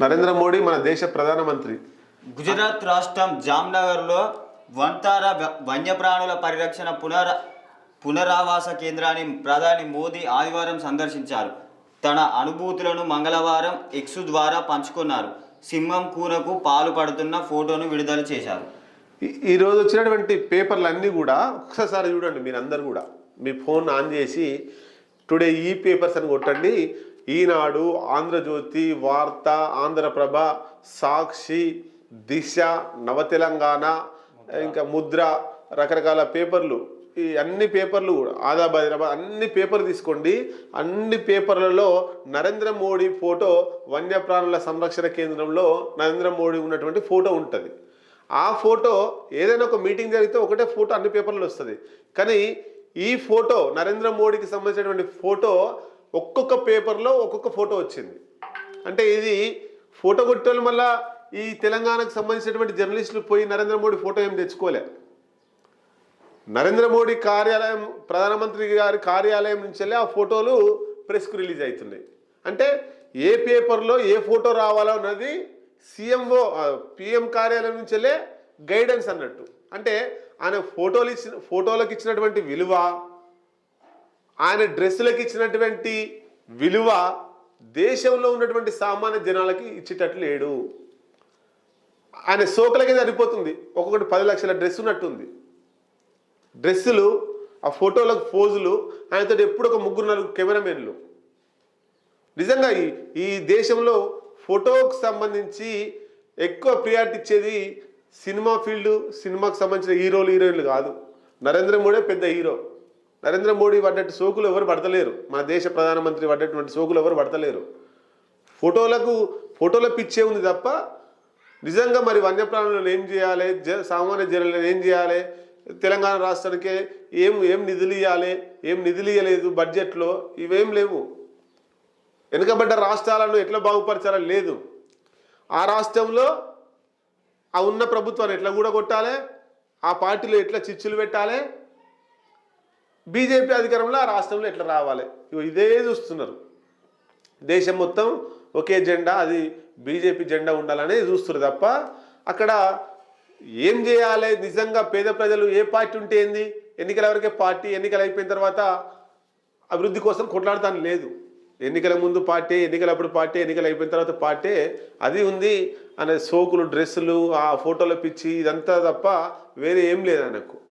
నరేంద్ర మోడీ మన దేశ ప్రధానమంత్రి. గుజరాత్ రాష్ట్రం జామ్నగర్లో వంతార వన్యప్రాణుల పరిరక్షణ పునర పునరావాస కేంద్రాన్ని ప్రధాని మోదీ ఆదివారం సందర్శించారు. తన అనుభూతులను మంగళవారం ఎక్స్ ద్వారా పంచుకున్నారు. సింహం కూనకు పాలు పడుతున్న ఫోటోను విడుదల చేశారు. ఈ- ఈ రోజు వచ్చినటువంటి పేపర్లు అన్నీ కూడా ఒక్కసారి చూడండి మీరు అందరు కూడా. మీ ఫోన్ ఆన్ చేసి టుడే ఈ పేపర్స్ అని కొట్టండి ఈనాడు ఆంధ్రజ్యోతి వార్త ఆంధ్రప్రభ సాక్షి దిశ నవతెలంగాణ ఇంకా ముద్ర రకరకాల పేపర్లు. ఈ అన్ని పేపర్లు కూడా ఆదాబాద్ హైదరాబాద్ అన్ని పేపర్లు తీసుకోండి. అన్ని పేపర్లలో నరేంద్ర మోడీ ఫోటో వన్యప్రాణుల సంరక్షణ కేంద్రంలో నరేంద్ర మోడీ ఉన్నటువంటి ఫోటో ఉంటుంది. ఆ ఫోటో ఏదైనా ఒక మీటింగ్ జరిగితే ఒకటే ఫోటో అన్ని పేపర్లు వస్తుంది. కానీ ఈ ఫోటో నరేంద్ర మోడీకి సంబంధించినటువంటి ఫోటో ఒక్కొక్క పేపర్లో ఒక్కొక్క ఫోటో వచ్చింది. అంటే ఇది ఫోటో కొట్టేవాళ్ళు మళ్ళా ఈ తెలంగాణకు సంబంధించినటువంటి జర్నలిస్టులు పోయి నరేంద్ర మోడీ ఫోటో ఏం తెచ్చుకోలే. నరేంద్ర మోడీ కార్యాలయం ప్రధానమంత్రి గారి కార్యాలయం నుంచి వెళ్ళి ఆ ఫోటోలు ప్రెస్కు రిలీజ్ అవుతున్నాయి. అంటే ఏ పేపర్లో ఏ ఫోటో రావాలో అన్నది సీఎంఓ పిఎం కార్యాలయం నుంచి వెళ్ళే గైడెన్స్ అన్నట్టు. అంటే ఆయన ఫోటోలు ఇచ్చిన ఫోటోలకు ఇచ్చినటువంటి విలువ ఆయన డ్రెస్సులకు ఇచ్చినటువంటి విలువ దేశంలో ఉన్నటువంటి సామాన్య జనాలకి ఇచ్చేటట్లు లేడు. ఆయన సోకులకే సరిపోతుంది. ఒక్కొక్కటి పది లక్షల డ్రెస్ ఉన్నట్టుంది. డ్రెస్సులు ఆ ఫోటోలకు పోజులు ఆయనతో ఎప్పుడు ఒక ముగ్గురు నలుగురు కెమెరామెన్లు. నిజంగా ఈ ఈ దేశంలో ఫోటోకు సంబంధించి ఎక్కువ ప్రియారిటీ ఇచ్చేది సినిమా ఫీల్డ్ సినిమాకు సంబంధించిన హీరోలు హీరోయిన్లు కాదు. నరేంద్ర మోడీ పెద్ద హీరో. నరేంద్ర మోడీ పడ్డట్టు సోకులు ఎవరు పడతలేరు. మన దేశ ప్రధానమంత్రి పడ్డటువంటి సోకులు ఎవరు పడతలేరు. ఫోటోలకు ఫోటోల పిచ్చే ఉంది తప్ప నిజంగా మరి వన్యప్రాణులను ఏం చేయాలి? జ సామాన్య జనులను ఏం చేయాలి? తెలంగాణ రాష్ట్రానికి ఏం ఏం నిధులు ఇవ్వాలి ఏం నిధులు ఇవ్వలేదు బడ్జెట్లో? ఇవేం లేవు. వెనుకబడ్డ రాష్ట్రాలను ఎట్లా బాగుపరచాలని లేదు. ఆ రాష్ట్రంలో ఆ ఉన్న ప్రభుత్వాన్ని ఎట్లా కూడా కొట్టాలి ఆ పార్టీలో ఎట్లా చిచ్చులు పెట్టాలి? బీజేపీ అధికారంలో ఆ రాష్ట్రంలో ఎట్లా రావాలి? ఇగో ఇదే చూస్తున్నారు. దేశం మొత్తం ఒకే జెండా అది బీజేపీ జెండా ఉండాలని చూస్తున్నారు తప్ప అక్కడ ఏం చేయాలి? నిజంగా పేద ప్రజలు ఏ పార్టీ ఉంటే ఏంది? ఎన్నికల వరకే పార్టీ ఎన్నికలు అయిపోయిన తర్వాత అభివృద్ధి కోసం కొట్లాడతాను లేదు. ఎన్నికల ముందు పార్టీ ఎన్నికలప్పుడు పార్టీ ఎన్నికలు అయిపోయిన తర్వాత పార్టీ అది ఉంది అనే సోకులు డ్రెస్సులు ఆ ఫోటోల పిచ్చి ఇదంతా తప్ప వేరే ఏం లేదు ఆయనకు.